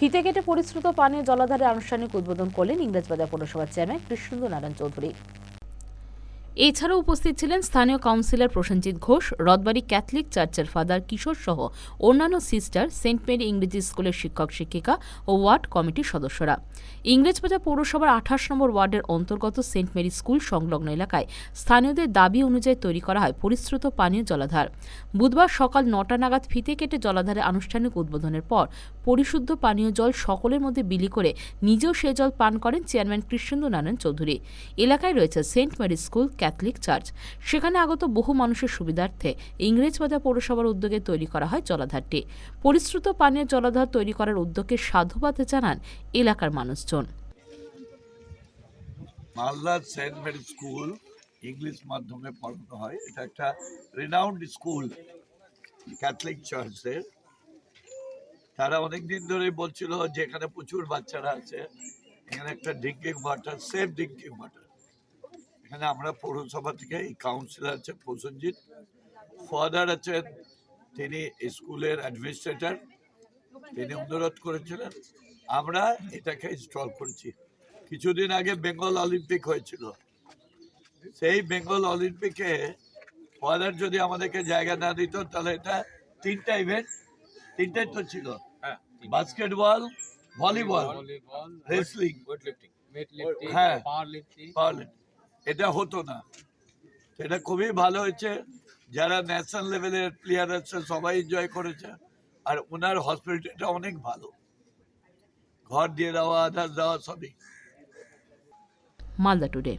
ফিতে কেটে পরিশ্রুত পানীয় জলাধারে আনুষ্ঠানিক উদ্বোধন করলেন ইংরেজবাজার পৌরসভার চেয়ারম্যান কৃষ্ণেন্দু নারায়ণ চৌধুরী। এছাড়াও উপস্থিত ছিলেন স্থানীয় কাউন্সিলর প্রসেনজিৎ ঘোষ রথবাড়ি ক্যাথলিক চার্চের ফাদার কিশোর সহ অন্যান্য সিস্টার, সেন্ট মেরি ইংরেজি স্কুলের শিক্ষক, শিক্ষিকা ও ওয়ার্ড কমিটির সদস্যরা। ইংরেজবাজার পৌরসভার আঠাশ নম্বর ওয়ার্ডের অন্তর্গত সেন্ট মেরি স্কুল সংলগ্ন এলাকায় স্থানীয়দের দাবি অনুযায়ী তৈরি করা হয় পরিশ্রুত পানীয় জলাধার। বুধবার সকাল নটা নাগাদ ফিতে কেটে জলাধারে আনুষ্ঠানিক উদ্বোধনের পর পরিশুদ্ধ পানীয় জল সকলের মধ্যে বিলি করে নিজেও সে জল পান করেন চেয়ারম্যান কৃষ্ণেন্দু নারায়ণ চৌধুরী। এলাকায় রয়েছে Saint Mary school Catholic church. সেখানে আগত বহু মানুষের সুবিধার্থে ইংরেজবাজার পৌরসভার উদ্যোগে তৈরি করা হয় জলাধারটি। পরিশ্রুত পানীয় জলাধার তৈরি করার উদ্যোগকে সাধুবাদ জানান এলাকার মানুষজন। Malda Saint Mary school English মাধ্যমে পড়ানো হয়। এটা একটা রিনাউন্ড স্কুল ক্যাথলিক চার্চের। তারা অনেক দিন ধরে বলছিল যে এখানে প্রচুর বাচ্চারা আছে। এখানে একটা drinking water safe drinking water এখানে আমরা পৌরসভা থেকে এই কাউন্সিলর আছে প্রসেনজিৎ ফাদার আছেন তিনি স্কুলের অ্যাডমিনিস্ট্রেটর তিনি অনুরোধ করেছিলেন আমরা এটাকে ইনস্টল করেছি। কিছুদিন আগে বেঙ্গল অলিম্পিক হয়েছিল। সেই বেঙ্গল অলিম্পিকে ফাদার যদি আমাদেরকে জায়গা না দিত তাহলে এটা তিনটা ইভেন্ট তিনটাই তো ছিল। Basketball volleyball wrestling weightlifting, weightlifting, হ্যাঁ। পারলে এটা হতো না। এটা খুবই ভালো হয়েছে। যারা ন্যাশনাল লেভেলের প্লেয়ার আছে, সবাই এনজয় করেছে। আর ওনার হসপিটালটা অনেক ভালো। ঘর দিয়ে দেওয়া আধার দেওয়া সবই। মালদা টুডে।